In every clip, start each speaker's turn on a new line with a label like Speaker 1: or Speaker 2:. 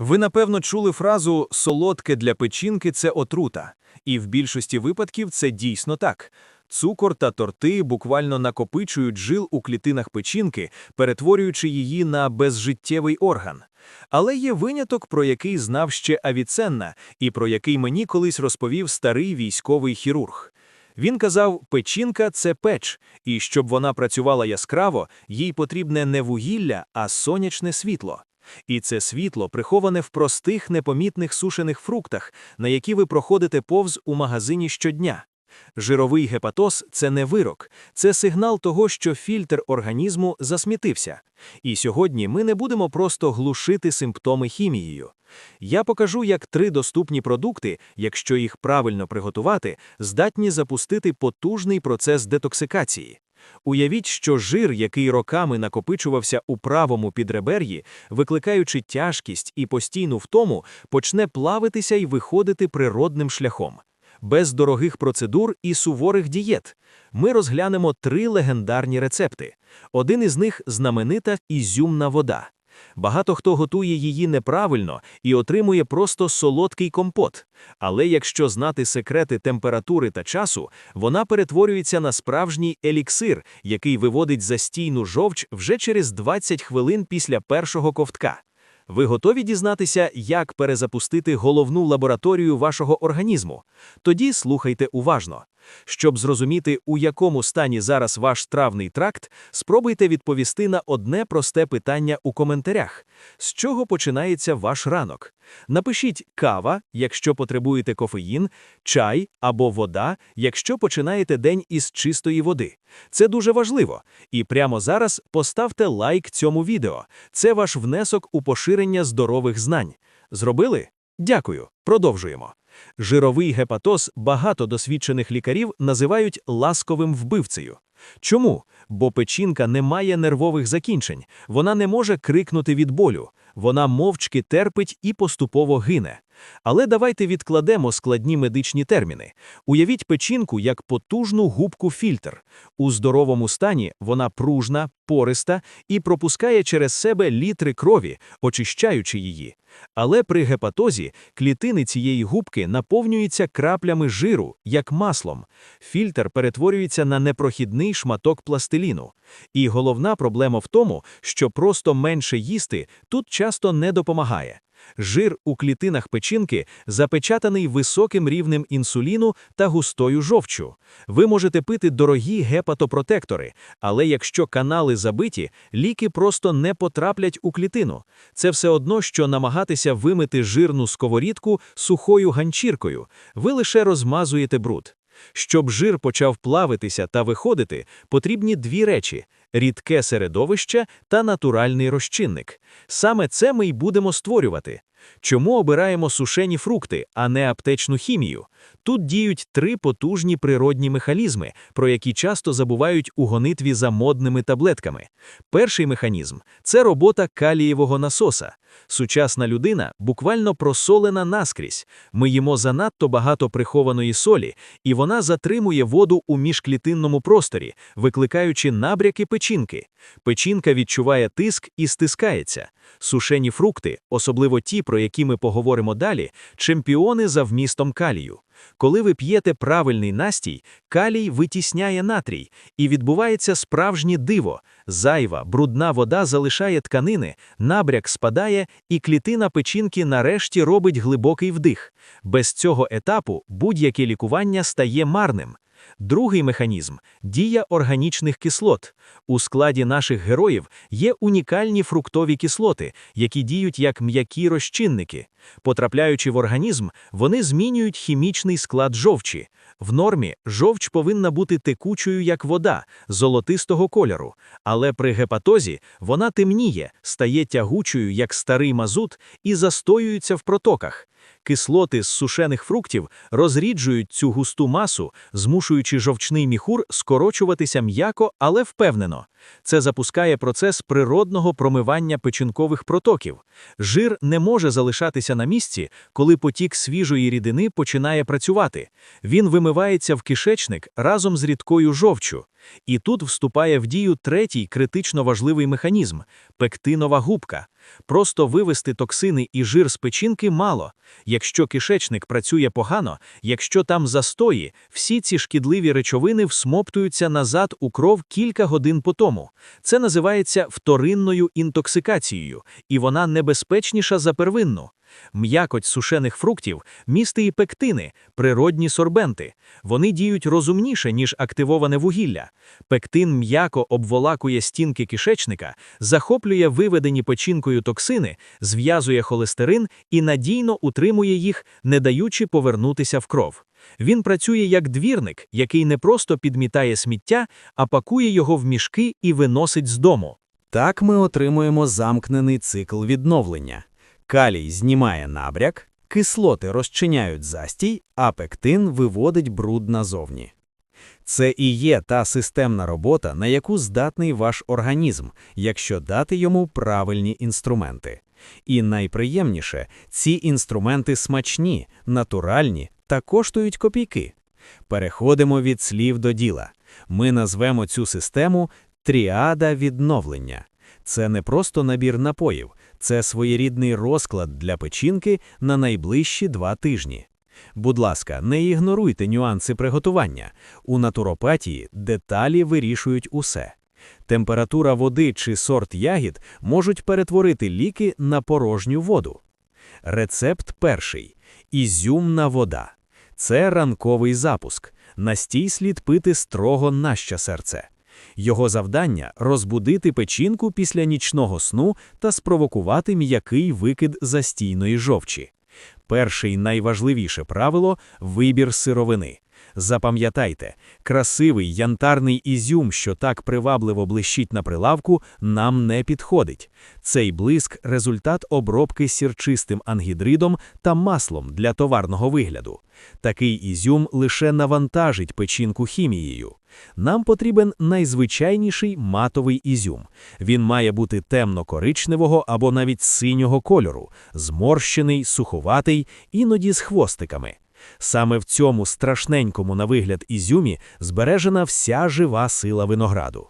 Speaker 1: Ви напевно чули фразу солодке для печінки це отрута, і в більшості випадків це дійсно так. Цукор та торти буквально накопичують жил у клітинах печінки, перетворюючи її на безжиттєвий орган. Але є виняток, про який знав ще Авіценна, і про який мені колись розповів старий військовий хірург. Він казав, печінка це печ, і щоб вона працювала яскраво, їй потрібне не вугілля, а сонячне світло. І це світло приховане в простих непомітних сушених фруктах, на які ви проходите повз у магазині щодня. Жировий гепатоз це не вирок, це сигнал того, що фільтр організму засмітився. І сьогодні ми не будемо просто глушити симптоми хімією. Я покажу, як три доступні продукти, якщо їх правильно приготувати, здатні запустити потужний процес детоксикації. Уявіть, що жир, який роками накопичувався у правому підребер'ї, викликаючи тяжкість і постійну втому, почне плавитися і виходити природним шляхом. Без дорогих процедур і суворих дієт. Ми розглянемо три легендарні рецепти. Один із них знаменита ізюмна вода. Багато хто готує її неправильно і отримує просто солодкий компот. Але якщо знати секрети температури та часу, вона перетворюється на справжній еліксир, який виводить застійну жовч вже через 20 хвилин після першого ковтка. Ви готові дізнатися, як перезапустити головну лабораторію вашого організму? Тоді слухайте уважно. Щоб зрозуміти, у якому стані зараз ваш травний тракт, спробуйте відповісти на одне просте питання у коментарях: з чого починається ваш ранок? Напишіть кава, якщо потребуєте кофеїн, чай або вода, якщо починаєте день із чистої води. Це дуже важливо. І прямо зараз поставте лайк цьому відео. Це ваш внесок у поширення здорових знань. Зробили? Дякую. Продовжуємо. Жировий гепатоз багато досвідчених лікарів називають ласковим вбивцею. Чому? Бо печінка не має нервових закінчень, вона не може крикнути від болю, вона мовчки терпить і поступово гине. Але давайте відкладемо складні медичні терміни. Уявіть печінку як потужну губку фільтр. У здоровому стані вона пружна, пориста і пропускає через себе літри крові, очищаючи її. Але при гепатозі клітини цієї губки наповнюються краплями жиру, як маслом. Фільтр перетворюється на непрохідний шматок пластиліну. І головна проблема в тому, що просто менше їсти тут часто не допомагає. Жир у клітинах печінки запечатаний високим рівнем інсуліну та густою жовчу. Ви можете пити дорогі гепатопротектори, але якщо канали забиті, ліки просто не потраплять у клітину. Це все одно, що намагатися вимити жирну сковорідку сухою ганчіркою. Ви лише розмазуєте бруд. Щоб жир почав плавитися та виходити, потрібні дві речі рідке середовище та натуральний розчинник. Саме це ми й будемо створювати. Чому обираємо сушені фрукти, а не аптечну хімію? Тут діють три потужні природні механізми, про які часто забувають у гонитві за модними таблетками. Перший механізм це робота калієвого насоса. Сучасна людина буквально просолена наскрізь. Ми їмо занадто багато прихованої солі, і вона затримує воду у міжклітинному просторі, викликаючи набряки печінки. Печінка відчуває тиск і стискається. Сушені фрукти, особливо ті, про які ми поговоримо далі, чемпіони за вмістом калію. Коли ви п'єте правильний настій, калій витісняє натрій, і відбувається справжнє диво. Зайва, брудна вода залишає тканини, набряк спадає, і клітина печінки нарешті робить глибокий вдих. Без цього етапу будь-яке лікування стає марним. Другий механізм дія органічних кислот. У складі наших героїв є унікальні фруктові кислоти, які діють як м'які розчинники. Потрапляючи в організм, вони змінюють хімічний склад жовчі. В нормі жовч повинна бути текучою, як вода, золотистого кольору, але при гепатозі вона темніє, стає тягучою, як старий мазут, і застоюється в протоках. Кислоти з сушених фруктів розріджують цю густу масу, змушуючи жовчний міхур скорочуватися м'яко, але впевнено. Це запускає процес природного промивання печінкових протоків. Жир не може залишатися на місці, коли потік свіжої рідини починає працювати. Він вимивається в кишечник разом з рідкою жовчу. І тут вступає в дію третій критично важливий механізм пектинова губка. Просто вивести токсини і жир з печінки мало. Якщо кишечник працює погано, якщо там застої, всі ці шкідливі речовини всмоптуються назад у кров кілька годин по тому. Це називається вторинною інтоксикацією, і вона небезпечніша за первинну. М'якоть сушених фруктів містить і пектини, природні сорбенти. Вони діють розумніше, ніж активоване вугілля. Пектин м'яко обволакує стінки кишечника, захоплює виведені печінкою токсини, зв'язує холестерин і надійно утримує їх, не даючи повернутися в кров. Він працює як двірник, який не просто підмітає сміття, а пакує його в мішки і виносить з дому.
Speaker 2: Так ми отримуємо замкнений цикл відновлення. Калій знімає набряк, кислоти розчиняють застій, а пектин виводить бруд назовні. Це і є та системна робота, на яку здатний ваш організм, якщо дати йому правильні інструменти. І найприємніше, ці інструменти смачні, натуральні та коштують копійки. Переходимо від слів до діла. Ми назвемо цю систему тріада відновлення. Це не просто набір напоїв, це своєрідний розклад для печінки на найближчі два тижні. Будь ласка, не ігноруйте нюанси приготування. У натуропатії деталі вирішують усе. Температура води чи сорт ягід можуть перетворити ліки на порожню воду. Рецепт перший ізюмна вода. Це ранковий запуск. Настій слід пити строго наща серце. Його завдання розбудити печінку після нічного сну та спровокувати м'який викид застійної жовчі. Перше і найважливіше правило вибір сировини. Запам'ятайте, красивий янтарний ізюм, що так привабливо блищить на прилавку, нам не підходить. Цей блиск результат обробки сірчистим ангідридом та маслом для товарного вигляду. Такий ізюм лише навантажить печінку хімією. Нам потрібен найзвичайніший матовий ізюм. Він має бути темно-коричневого або навіть синього кольору, зморщений, суховатий, іноді з хвостиками. Саме в цьому страшненькому на вигляд ізюмі збережена вся жива сила винограду.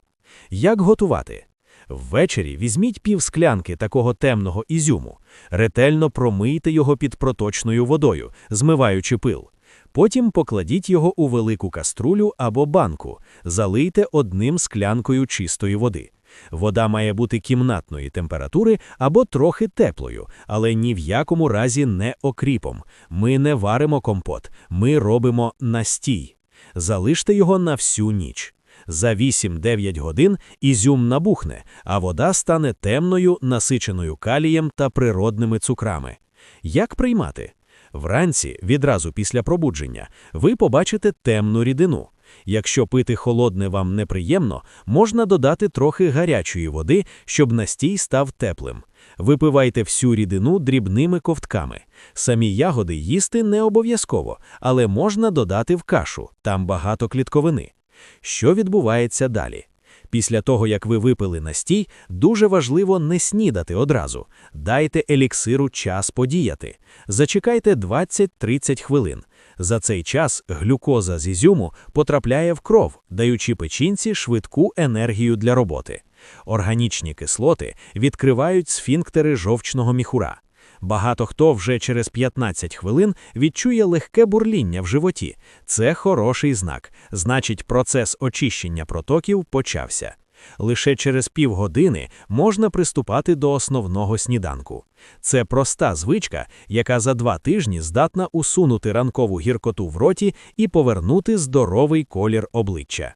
Speaker 2: Як готувати? Ввечері візьміть пів склянки такого темного ізюму, ретельно промийте його під проточною водою, змиваючи пил. Потім покладіть його у велику каструлю або банку, залийте одним склянкою чистої води. Вода має бути кімнатної температури або трохи теплою, але ні в якому разі не окріпом. Ми не варимо компот, ми робимо настій. Залиште його на всю ніч. За 8-9 годин ізюм набухне, а вода стане темною, насиченою калієм та природними цукрами. Як приймати? Вранці, відразу після пробудження, ви побачите темну рідину. Якщо пити холодне вам неприємно, можна додати трохи гарячої води, щоб настій став теплим. Випивайте всю рідину дрібними ковтками. Самі ягоди їсти не обов'язково, але можна додати в кашу, там багато клітковини. Що відбувається далі? Після того, як ви випили настій, дуже важливо не снідати одразу. Дайте еліксиру час подіяти. Зачекайте 20-30 хвилин. За цей час глюкоза з ізюму потрапляє в кров, даючи печінці швидку енергію для роботи. Органічні кислоти відкривають сфінктери жовчного міхура. Багато хто вже через 15 хвилин відчує легке бурління в животі. Це хороший знак, значить, процес очищення протоків почався. Лише через півгодини можна приступати до основного сніданку. Це проста звичка, яка за два тижні здатна усунути ранкову гіркоту в роті і повернути здоровий колір обличчя.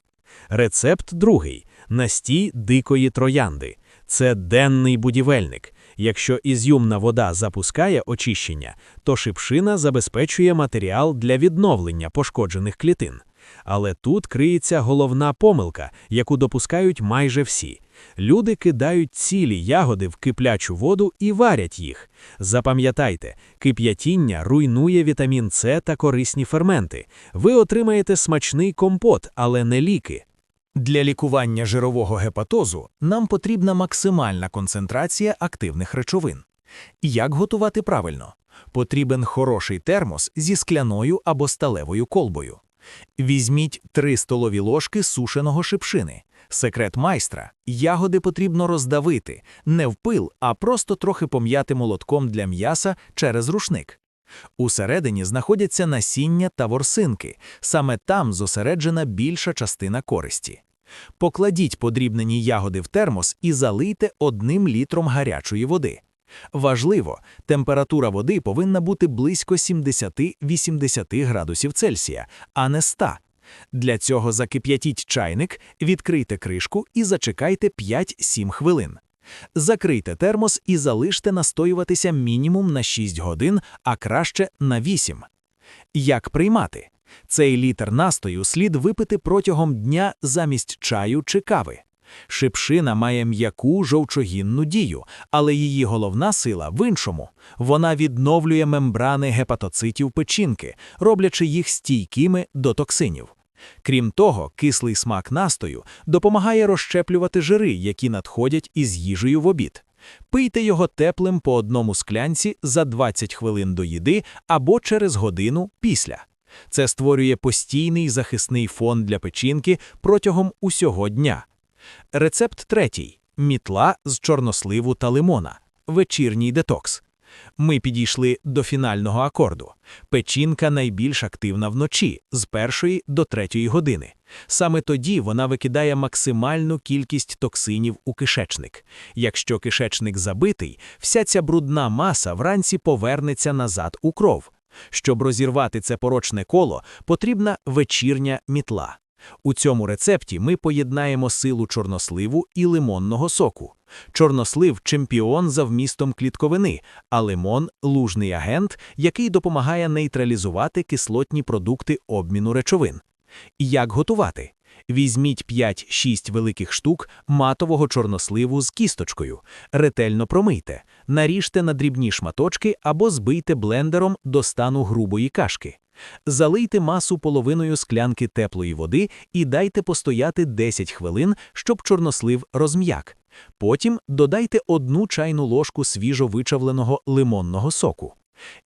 Speaker 2: Рецепт другий настій дикої троянди. Це денний будівельник. Якщо ізюмна вода запускає очищення, то шипшина забезпечує матеріал для відновлення пошкоджених клітин. Але тут криється головна помилка, яку допускають майже всі. Люди кидають цілі ягоди в киплячу воду і варять їх. Запам'ятайте, кип'ятіння руйнує вітамін С та корисні ферменти. Ви отримаєте смачний компот, але не ліки.
Speaker 1: Для лікування жирового гепатозу нам потрібна максимальна концентрація активних речовин. Як готувати правильно? Потрібен хороший термос зі скляною або сталевою колбою. Візьміть 3 столові ложки сушеного шипшини. Секрет майстра – ягоди потрібно роздавити, не в пил, а просто трохи пом'яти молотком для м'яса через рушник. Усередині знаходяться насіння та ворсинки, саме там зосереджена більша частина користі. Покладіть подрібнені ягоди в термос і залийте одним літром гарячої води. Важливо, температура води повинна бути близько 70-80 градусів Цельсія, а не 100. Для цього закип'ятіть чайник, відкрийте кришку і зачекайте 5-7 хвилин. Закрийте термос і залиште настоюватися мінімум на 6 годин, а краще на 8. Як приймати? Цей літр настою слід випити протягом дня замість чаю чи кави. Шипшина має м'яку жовчогінну дію, але її головна сила в іншому. Вона відновлює мембрани гепатоцитів печінки, роблячи їх стійкими до токсинів. Крім того, кислий смак настою допомагає розщеплювати жири, які надходять із їжею в обід. Пийте його теплим по одному склянці за 20 хвилин до їди або через годину після. Це створює постійний захисний фон для печінки протягом усього дня. Рецепт третій мітла з чорносливу та лимона. Вечірній детокс. Ми підійшли до фінального акорду. Печінка найбільш активна вночі з першої до третьої години. Саме тоді вона викидає максимальну кількість токсинів у кишечник. Якщо кишечник забитий, вся ця брудна маса вранці повернеться назад у кров. Щоб розірвати це порочне коло, потрібна вечірня мітла. У цьому рецепті ми поєднаємо силу чорносливу і лимонного соку. Чорнослив чемпіон за вмістом клітковини, а лимон лужний агент, який допомагає нейтралізувати кислотні продукти обміну речовин. Як готувати? Візьміть 5-6 великих штук матового чорносливу з кісточкою, ретельно промийте, наріжте на дрібні шматочки або збийте блендером до стану грубої кашки. Залийте масу половиною склянки теплої води і дайте постояти 10 хвилин, щоб чорнослив розм'як. Потім додайте одну чайну ложку свіжо вичавленого лимонного соку.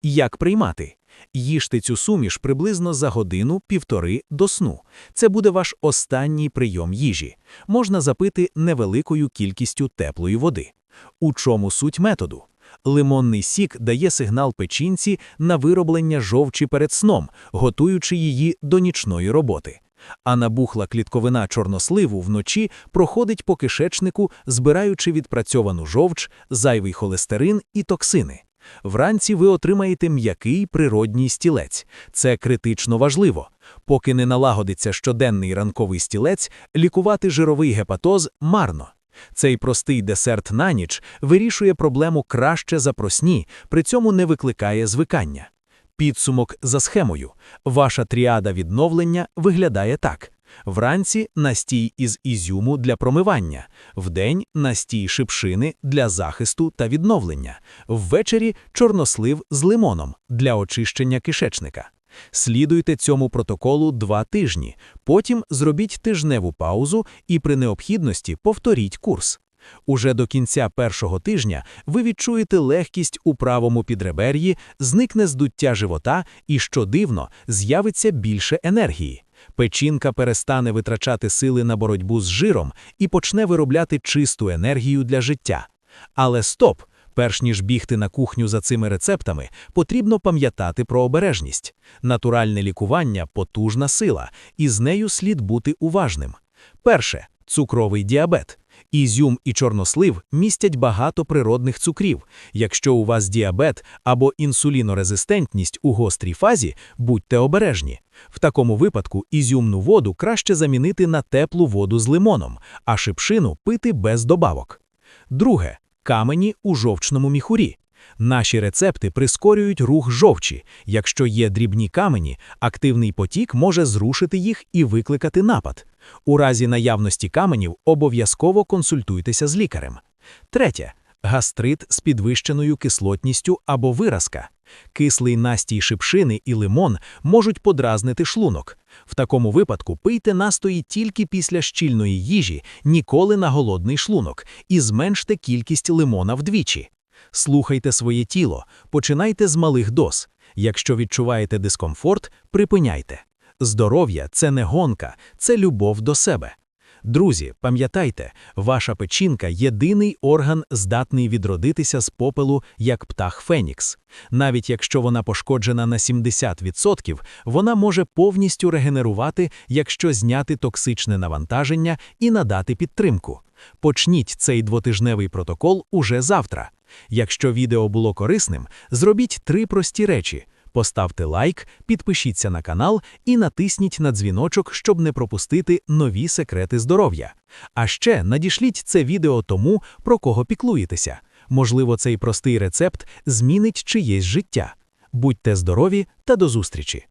Speaker 1: Як приймати? Їжте цю суміш приблизно за годину-півтори до сну. Це буде ваш останній прийом їжі. Можна запити невеликою кількістю теплої води. У чому суть методу? Лимонний сік дає сигнал печінці на вироблення жовчі перед сном, готуючи її до нічної роботи. А набухла клітковина чорносливу вночі проходить по кишечнику, збираючи відпрацьовану жовч, зайвий холестерин і токсини. Вранці ви отримаєте м'який природній стілець. Це критично важливо. Поки не налагодиться щоденний ранковий стілець, лікувати жировий гепатоз марно. Цей простий десерт на ніч вирішує проблему краще за просні, при цьому не викликає звикання. Підсумок за схемою. Ваша тріада відновлення виглядає так. Вранці настій із ізюму для промивання, вдень настій шипшини для захисту та відновлення, ввечері чорнослив з лимоном для очищення кишечника. Слідуйте цьому протоколу два тижні, потім зробіть тижневу паузу і при необхідності повторіть курс. Уже до кінця першого тижня ви відчуєте легкість у правому підребер'ї, зникне здуття живота і, що дивно, з'явиться більше енергії. Печінка перестане витрачати сили на боротьбу з жиром і почне виробляти чисту енергію для життя. Але стоп! Перш ніж бігти на кухню за цими рецептами, потрібно пам'ятати про обережність. Натуральне лікування потужна сила, і з нею слід бути уважним. Перше цукровий діабет. Ізюм і чорнослив містять багато природних цукрів. Якщо у вас діабет або інсулінорезистентність у гострій фазі, будьте обережні. В такому випадку ізюмну воду краще замінити на теплу воду з лимоном, а шипшину пити без добавок. Друге камені у жовчному міхурі.
Speaker 2: Наші рецепти прискорюють рух жовчі. Якщо є дрібні камені, активний потік може зрушити їх і викликати напад. У разі наявності каменів обов'язково консультуйтеся з лікарем. Третє. Гастрит з підвищеною кислотністю або виразка. Кислий настій шипшини і лимон можуть подразнити шлунок. В такому випадку пийте настої тільки після щільної їжі, ніколи на голодний шлунок, і зменште кількість лимона вдвічі. Слухайте своє тіло, починайте з малих доз. Якщо відчуваєте дискомфорт, припиняйте. Здоров'я це не гонка, це любов до себе. Друзі, пам'ятайте, ваша печінка – єдиний орган, здатний відродитися з попелу, як птах Фенікс. Навіть якщо вона пошкоджена на 70%, вона може повністю регенерувати, якщо зняти токсичне навантаження і надати підтримку. Почніть цей двотижневий протокол уже завтра. Якщо відео було корисним, зробіть три прості речі – Поставте лайк, підпишіться на канал і натисніть на дзвіночок, щоб не пропустити нові секрети здоров'я. А ще надішліть це відео тому, про кого піклуєтеся. Можливо, цей простий рецепт змінить чиєсь життя. Будьте здорові та до зустрічі!